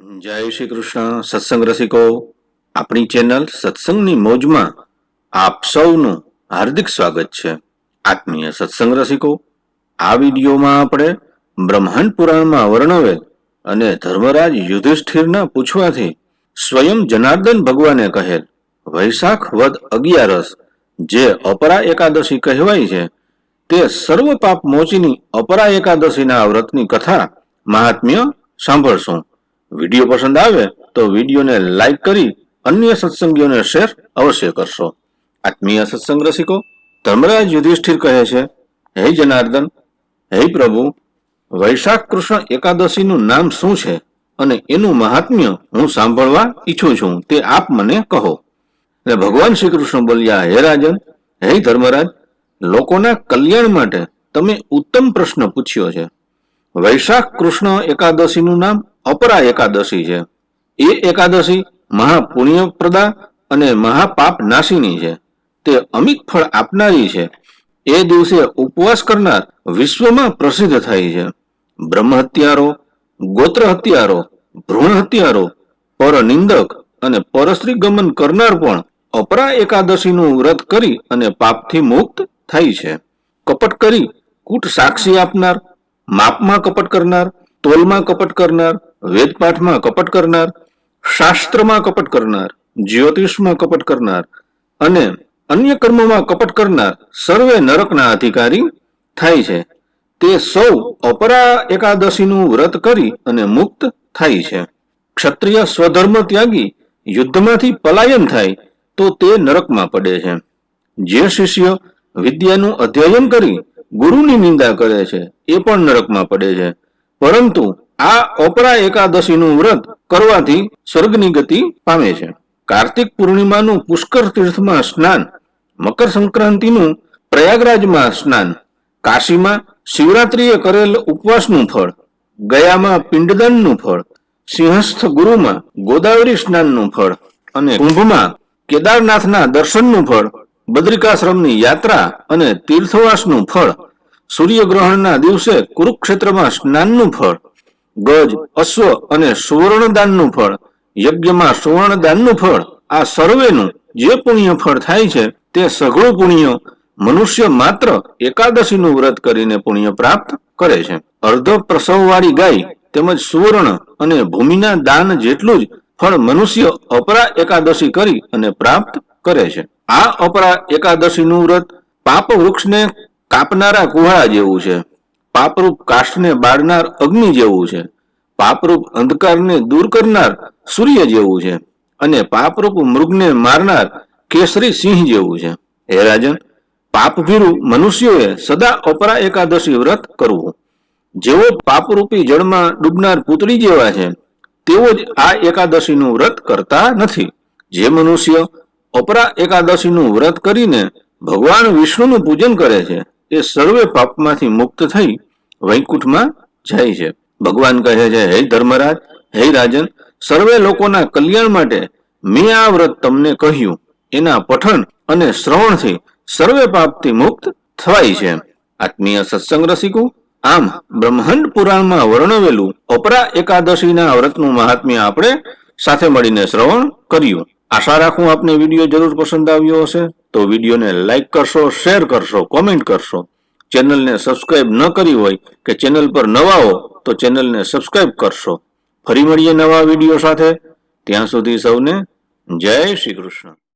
જય શ્રી કૃષ્ણ, સત્સંગ રસિકો. આપણી ચેનલ સત્સંગની મોજમાં આપ સૌનું હાર્દિક સ્વાગત છે. આત્મીય સત્સંગ રસિકો, આ વિડીયોમાં આપણે બ્રહ્માંડ પુરાણમાં વર્ણવેલ અને ધર્મરાજ યુધિષ્ઠિરના પૂછવાથી સ્વયં જનાર્દન ભગવાને કહેલ વૈશાખ વદ અગિયારસ જે અપરા એકાદશી કહેવાય છે, તે સર્વ પાપ મોચીની અપરા એકાદશીના વ્રતની કથા મહાત્મ્ય સાંભળશું. વીડિયો પસંદ આવે તો વિડીયોને લાઈક કરી અન્ય સત્સંગીઓને શેર અવશ્ય કરશો. આત્મીય સત્સંગ રસિકો, ધર્મરાજ યુધિષ્ઠિર કહે છે, હે જનાર્દન, હે પ્રભુ, વૈશાખ કૃષ્ણ એકાદશીનું નામ શું છે અને એનું મહાત્મ્ય હું સાંભળવા ઈચ્છું છું તે આપ મને કહો. ને ભગવાન શ્રી કૃષ્ણ બોલ્યા, હે રાજન, હે ધર્મરાજ, લોકોના કલ્યાણ માટે તમે ઉત્તમ પ્રશ્ન પૂછ્યો છે. વૈશાખ કૃષ્ણ એકાદશીનું નામ અપરા એકાદશી છે. એ એકાદશી મહાપુણ્યપ્રદા અને મહાપાપ નાશીની છે. તે અમિત ફળ આપનારી છે. એ દિવસે ઉપવાસ કરનાર વિશ્વમાં પ્રસિદ્ધ થાય છે. બ્રહ્મ હત્યારો, ગોત્ર હત્યારો, ભ્રૂણ હત્યારો પરનિંદક અને પરસ્ત્રી ગમન કરનાર પણ અપરા એકાદશીનું વ્રત કરી અને પાપથી મુક્ત થાય છે. કપટ કરી કૂટ સાક્ષી આપનાર માપમાં કપટ કરનાર, તોલમાં કપટ કરનાર, વેદપાઠમાં કપટ કરનાર, શાસ્ત્રમાં કપટ કરનાર, જ્યોતિષમાં કપટ કરનાર અને અન્ય કર્મોમાં કપટ કરનાર સર્વે નરકના અધિકારી થાય છે. તે સૌ અપરા એકાદશીનું વ્રત કરી અને મુક્ત થાય છે. ક્ષત્રિય સ્વધર્મ ત્યાગી યુદ્ધમાંથી પલાયન થાય તો તે નરકમાં પડે છે. જે શિષ્ય વિદ્યાનું અધ્યયન કરી ગુરુની નિંદા કરે છે, એ પણ નરકમાં પડે છે. પરંતુ આ અપરા એકાદશીનું વ્રત કરવાથી સ્વર્ગની ગતિ પામે છે. કાર્તિક પૂર્ણિમાનું પુષ્કર તીર્થમાં સ્નાન, મકર સંક્રાંતિનું પ્રયાગરાજમાં સ્નાન, કાશીમાં શિવરાત્રીએ કરેલ ઉપવાસનું ફળ, ગયામાં પિંડદાનનું ફળ, સિંહસ્થ ગુરુમાં ગોદાવરી સ્નાનનું ફળ અને કુંભમાં કેદારનાથના દર્શનનું ફળ, બદ્રિકાશ્રમની યાત્રા અને તીર્થવાસનું ફળ સૂર્યગ્રહણના દિવસે કુરુક્ષેત્રમાં સ્નાનનું ફળ, ગજ, અશ્વ અને સુવર્ણદાનનું ફળ, યજ્ઞમાં સુવર્ણદાનનું ફળ, આ સર્વેનું જે પુણ્ય ફળ થાય છે તે સઘળું પુણ્ય મનુષ્ય માત્ર એકાદશીનું વ્રત કરીને પુણ્ય પ્રાપ્ત કરે છે. અર્ધ પ્રસવવાળી ગાય તેમજ સુવર્ણ અને ભૂમિના દાન જેટલું જ ફળ મનુષ્ય અપરા એકાદશી કરી અને પ્રાપ્ત કરે છે. આ અપરા એકાદશીનું વ્રત પાપ વૃક્ષને કાપનારા કુહાળા જેવું છે. પાપરૂપ કાષ્ટને બાળનાર અગ્નિ જેવું છે. પાપરૂપ અંધકારને દૂર કરનાર સૂર્ય જેવું છે. અને પાપરૂપ મૃગને મારનાર કેસરી સિંહ જેવું છે. હે રાજન, પાપભીરુ મનુષ્યોએ સદા અપરા એકાદશી વ્રત કરવું. જેવો પાપરૂપી જળમાં ડૂબનાર પૂતળી જેવા છે તેવો જ આ એકાદશીનું વ્રત કરતા નથી. જે મનુષ્ય અપરા એકાદશીનું વ્રત કરીને ભગવાન વિષ્ણુનું પૂજન કરે છે એ સર્વે પાપમાંથી મુક્ત થઈ વૈકુંઠમાં જાય છે. ભગવાન કહે છે, હે ધર્મરાજ, હે રાજન, સર્વે લોકોના કલ્યાણ માટે મેં આ વ્રત તમને કહ્યું. એના પઠન અને શ્રવણથી સર્વે પાપથી મુક્ત થવાય છે. આત્મીય સત્સંગ રસિકો, આમ બ્રહ્માંડ પુરાણમાં વર્ણવેલું અપરા એકાદશીના વ્રતનું મહાત્મ્ય આપણે સાથે મળીને શ્રવણ કર્યું. આશા રાખું આપને વીડિયો જરૂર પસંદ આવ્યો હશે. તો વિડીયોને લાઈક કરશો શેર કરશો કોમેન્ટ કરશો. ચેનલને સબસ્ક્રાઇબ ન કરી હોય કે ચેનલ પર નવા હો, તો ચેનલને સબસ્ક્રાઇબ કરશો. ફરી મળીએ નવા વીડિયો સાથે. ત્યાં સુધી સૌને જય શ્રી કૃષ્ણ.